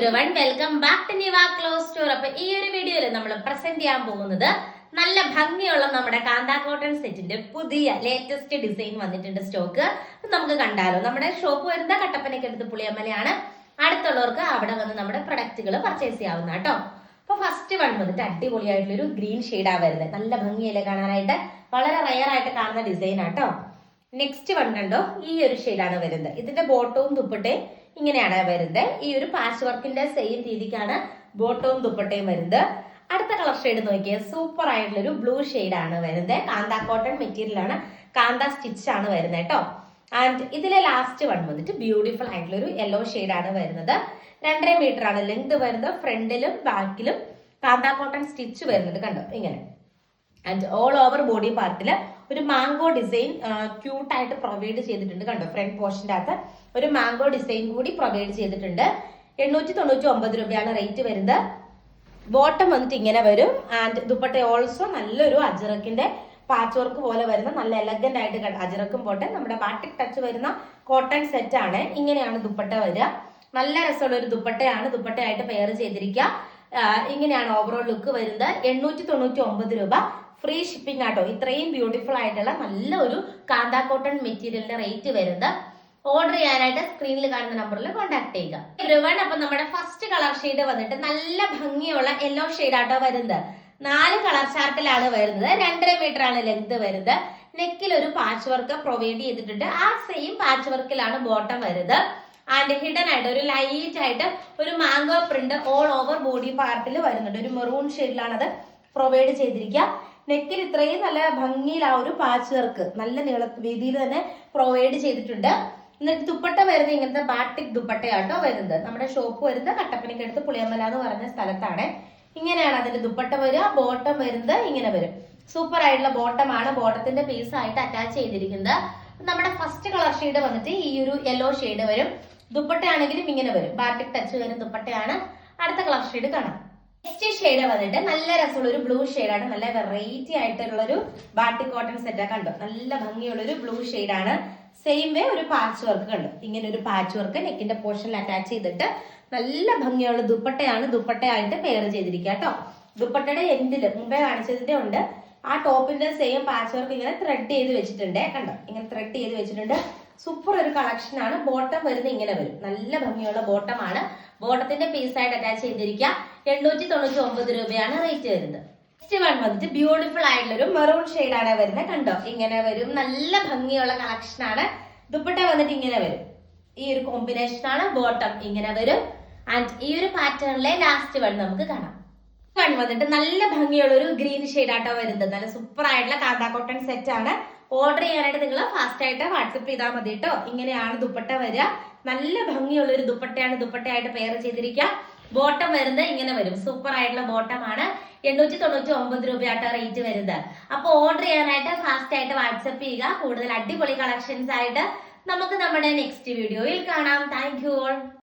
Everyone welcome back to Niva clothes store അപ്പൊ ഈ ഒരു വീഡിയോയിൽ നമ്മൾ പ്രസന്റ് ചെയ്യാൻ പോകുന്നത് നല്ല ഭംഗിയുള്ള നമ്മുടെ കാന്ത കോട്ടൺ സെറ്റിന്റെ പുതിയ ലേറ്റസ്റ്റ് ഡിസൈൻ വന്നിട്ടുണ്ട് സ്റ്റോക്ക് നമുക്ക് കണ്ടാലോ. നമ്മുടെ ഷോപ്പ് വരുന്ന കട്ടപ്പനയ്ക്ക് അടുത്ത് പുളിയമ്മലയാണ്. അടുത്തുള്ളവർക്ക് അവിടെ വന്ന് നമ്മുടെ പ്രൊഡക്റ്റുകൾ പർച്ചേസ് ചെയ്യാവുന്ന കേട്ടോ. അപ്പൊ ഫസ്റ്റ് വൺ വന്നിട്ട് അടിപൊളിയായിട്ടുള്ള ഒരു ഗ്രീൻ ഷെയ്ഡാ വരുന്നത്. നല്ല ഭംഗിയല്ലേ കാണാനായിട്ട്? വളരെ റയർ ആയിട്ട് കാണുന്ന ഡിസൈൻ ആട്ടോ നെക്സ്റ്റ് വൺ കണ്ടോ? ഈ ഒരു ഷെയ്ഡാണ് വരുന്നത്. ഇതിന്റെ ബോട്ടവും ദുപ്പട്ടയും ഇങ്ങനെയാണ് വരുന്നത്. ഈ ഒരു പാച്ച് വർക്കിന്റെ സെയിം രീതിക്കാണ് ബോട്ടവും ദുപ്പട്ടയും വരുന്നത്. അടുത്ത കളർ ഷെയ്ഡ് നോക്കിയേ. സൂപ്പർ ആയിട്ടുള്ള ഒരു ബ്ലൂ ആണ് വരുന്നത്. കാന്ത കോട്ടൺ മെറ്റീരിയൽ ആണ്. കാന്ത സ്റ്റിച്ച് ആണ് വരുന്നത് കേട്ടോ. ആൻഡ് ഇതിലെ ലാസ്റ്റ് വൺ വന്നിട്ട് ബ്യൂട്ടിഫുൾ ആയിട്ടുള്ള ഒരു യെല്ലോ ആണ് വരുന്നത്. രണ്ടര മീറ്റർ ആണ് ലെങ്ത് വരുന്നത്. ഫ്രണ്ടിലും ബാക്കിലും കാന്ത കോട്ടൺ സ്റ്റിച്ച് വരുന്നത് കണ്ടോ? ഇങ്ങനെ. ആൻഡ് ഓൾ ഓവർ ബോഡി പാർട്ടിൽ ഒരു മാംഗോ ഡിസൈൻ ക്യൂട്ട് ആയിട്ട് പ്രൊവൈഡ് ചെയ്തിട്ടുണ്ട് കണ്ടോ? ഫ്രണ്ട് പോർഷന്റെ അകത്ത് ഒരു മാംഗോ ഡിസൈൻ കൂടി പ്രൊവൈഡ് ചെയ്തിട്ടുണ്ട്. എണ്ണൂറ്റി തൊണ്ണൂറ്റി ഒമ്പത് രൂപയാണ് റേറ്റ് വരുന്നത്. ബോട്ടം വന്നിട്ട് ഇങ്ങനെ വരും. ആൻഡ് ദുപ്പട്ട ഓൾസോ നല്ലൊരു അജറക്കിന്റെ പാച്ച് വർക്ക് പോലെ വരുന്ന നല്ല എലഗന്റ് ആയിട്ട് അജറക്കും പോട്ടെ. നമ്മുടെ ബാട്ടിക് ടച്ച് വരുന്ന കോട്ടൺ സെറ്റ് ആണ്. ഇങ്ങനെയാണ് ദുപ്പട്ട വരിക. നല്ല രസമുള്ള ഒരു ദുപ്പട്ടയാണ് ദുപ്പട്ടയായിട്ട് പെയർ ചെയ്തിരിക്കുക. ഇങ്ങനെയാണ് ഓവറോൾ ലുക്ക് വരുന്നത്. എണ്ണൂറ്റി തൊണ്ണൂറ്റി ഒമ്പത് രൂപ. ഫ്രീ ഷിപ്പിംഗ് ആട്ടോ. ഇത്രയും ബ്യൂട്ടിഫുൾ ആയിട്ടുള്ള നല്ല ഒരു കാന്ത കോട്ടൺ മെറ്റീരിയലിന്റെ റേറ്റ് വരുന്നത്. ഓർഡർ ചെയ്യാനായിട്ട് സ്ക്രീനിൽ കാണുന്ന നമ്പറിൽ കോൺടാക്ട് ചെയ്യുക. എവരിവൺ അപ്പൊ നമ്മുടെ ഫസ്റ്റ് കളർ ഷെയ്ഡ് വന്നിട്ട് നല്ല ഭംഗിയുള്ള യെല്ലോ ഷെയ്ഡ് ആട്ടോ വരുന്നത്. നാല് കളർ ചാർട്ടിലാണ് വരുന്നത്. രണ്ടര മീറ്റർ ആണ് ലെങ്ത് വരുന്നത്. നെക്കിൽ ഒരു പാച്ച് വർക്ക് പ്രൊവൈഡ് ചെയ്തിട്ടുണ്ട്. ആ സെയിം പാച്ച് വർക്കിലാണ് ബോട്ടം വരുന്നത്. ആൻഡ് ഹിഡൻ ആയിട്ട് ഒരു ലൈറ്റ് ആയിട്ട് ഒരു mango print all over body പാർട്ടിൽ വരുന്നുണ്ട്. ഒരു മെറൂൺ ഷെയ്ഡിലാണ് അത് പ്രൊവൈഡ് ചെയ്തിരിക്കുക. നെക്കിൽ ഇത്രയും നല്ല ഭംഗിയിൽ ആ ഒരു പാച്ച് വർക്ക് നല്ല നീള രീതിയിൽ തന്നെ പ്രൊവൈഡ് ചെയ്തിട്ടുണ്ട്. എന്നിട്ട് ദുപ്പട്ട വരുന്നത് ഇങ്ങനത്തെ ബാട്ടിക് ദുപ്പട്ടയാട്ടോ വരുന്നത്. നമ്മുടെ ഷോപ്പ് വരുന്നത് കട്ടപ്പനയ്ക്കടുത്ത് പുളിയമ്മല എന്ന് പറഞ്ഞ സ്ഥലത്താണ്. ഇങ്ങനെയാണ് അതിന്റെ ദുപ്പട്ട വരിക. ബോട്ടം വരുന്നത് ഇങ്ങനെ വരും. സൂപ്പർ ആയിട്ടുള്ള ബോട്ടമാണ് ബോട്ടത്തിന്റെ പീസ് ആയിട്ട് അറ്റാച്ച് ചെയ്തിരിക്കുന്നത്. നമ്മുടെ ഫസ്റ്റ് കളർ ഷെയ്ഡ് വന്നിട്ട് ഈ ഒരു യെല്ലോ ഷെയ്ഡ് വരും. ദുപ്പട്ടയാണെങ്കിലും ഇങ്ങനെ വരും. ബാറ്റിക് ടച്ച് വരുന്ന ദുപ്പട്ടയാണ്. അടുത്ത കളർ ഷെയ്ഡ് കാണാം. നെക്സ്റ്റ് ഷെയ്ഡ് വന്നിട്ട് നല്ല രസമുള്ള ഒരു ബ്ലൂ ആണ്. നല്ല വെറൈറ്റി ആയിട്ടുള്ള ഒരു ബാട്ടിക് കോട്ടൺ സെറ്റ് കണ്ടു. നല്ല ഭംഗിയുള്ള ഒരു ബ്ലൂ ആണ്. സെയിം വേ ഒരു പാച്ച് വർക്ക് കണ്ടു. ഇങ്ങനെ ഒരു പാച്ച് വർക്ക് നെക്കിന്റെ പോർഷനിൽ അറ്റാച്ച് ചെയ്തിട്ട് നല്ല ഭംഗിയുള്ള ദുപ്പട്ടയാണ് ദുപ്പട്ടയായിട്ട് പെയർ ചെയ്തിരിക്കുക കേട്ടോ. ദുപ്പട്ടയുടെ എൻഡിൽ മുമ്പേ കാണിച്ചതിന്റെ ഉണ്ട്. ആ ടോപ്പിന്റെ സെയിം പാച്ച് വർക്ക് ഇങ്ങനെ ത്രെഡ് ചെയ്ത് വെച്ചിട്ടുണ്ട്. കണ്ടോ? ഇങ്ങനെ ത്രെഡ് ചെയ്ത് വെച്ചിട്ടുണ്ട്. സൂപ്പർ ഒരു കളക്ഷൻ ആണ്. ബോട്ടം വരുന്നത് ഇങ്ങനെ വരും. നല്ല ഭംഗിയുള്ള ബോട്ടമാണ് ബോട്ടത്തിന്റെ പീസ് ആയിട്ട് അറ്റാച്ച് ചെയ്തിരിക്കുക. എണ്ണൂറ്റി തൊണ്ണൂറ്റി ഒമ്പത് രൂപയാണ് റേറ്റ് വരുന്നത്. നെക്സ്റ്റ് വൺ വന്നിട്ട് ബ്യൂട്ടിഫുൾ ആയിട്ടുള്ള ഒരു മെറൂൺ ആണ് വരുന്നത്. കണ്ടോ? ഇങ്ങനെ വരും. നല്ല ഭംഗിയുള്ള കളക്ഷൻ ആണ്. ദുപ്പട്ട വന്നിട്ട് ഇങ്ങനെ വരും. ഈ ഒരു കോമ്പിനേഷൻ ആണ്. ബോട്ടം ഇങ്ങനെ വരും. ആൻഡ് ഈ ഒരു പാറ്റേണിലെ ലാസ്റ്റ് വൺ നമുക്ക് കാണാം. വൺ വന്നിട്ട് നല്ല ഭംഗിയുള്ള ഒരു ഗ്രീൻ ഷെയ്ഡ് ആട്ടോ വരുന്നത്. നല്ല സൂപ്പർ ആയിട്ടുള്ള കാന്താ കോട്ടൺ സെറ്റ് ആണ്. ഓർഡർ ചെയ്യാനായിട്ട് നിങ്ങൾ ഫാസ്റ്റ് ആയിട്ട് വാട്സപ്പ് ചെയ്താൽ മതി കേട്ടോ ഇങ്ങനെയാണ് ദുപ്പട്ട വരിക. നല്ല ഭംഗിയുള്ള ഒരു ദുപ്പട്ടയാണ് ദുപ്പട്ടയായിട്ട് പെയർ ചെയ്തിരിക്കുക. ബോട്ടം വരുന്നത് ഇങ്ങനെ വരും. സൂപ്പർ ആയിട്ടുള്ള ബോട്ടമാണ്. എണ്ണൂറ്റി തൊണ്ണൂറ്റി ഒമ്പത് രൂപയാട്ടോ റേറ്റ് വരുന്നത്. അപ്പൊ ഓർഡർ ചെയ്യാനായിട്ട് ഫാസ്റ്റ് ആയിട്ട് വാട്സപ്പ് ചെയ്യുക. കൂടുതൽ അടിപൊളി കളക്ഷൻസ് ആയിട്ട് നമുക്ക് നമ്മുടെ നെക്സ്റ്റ് വീഡിയോയിൽ കാണാം. Thank you all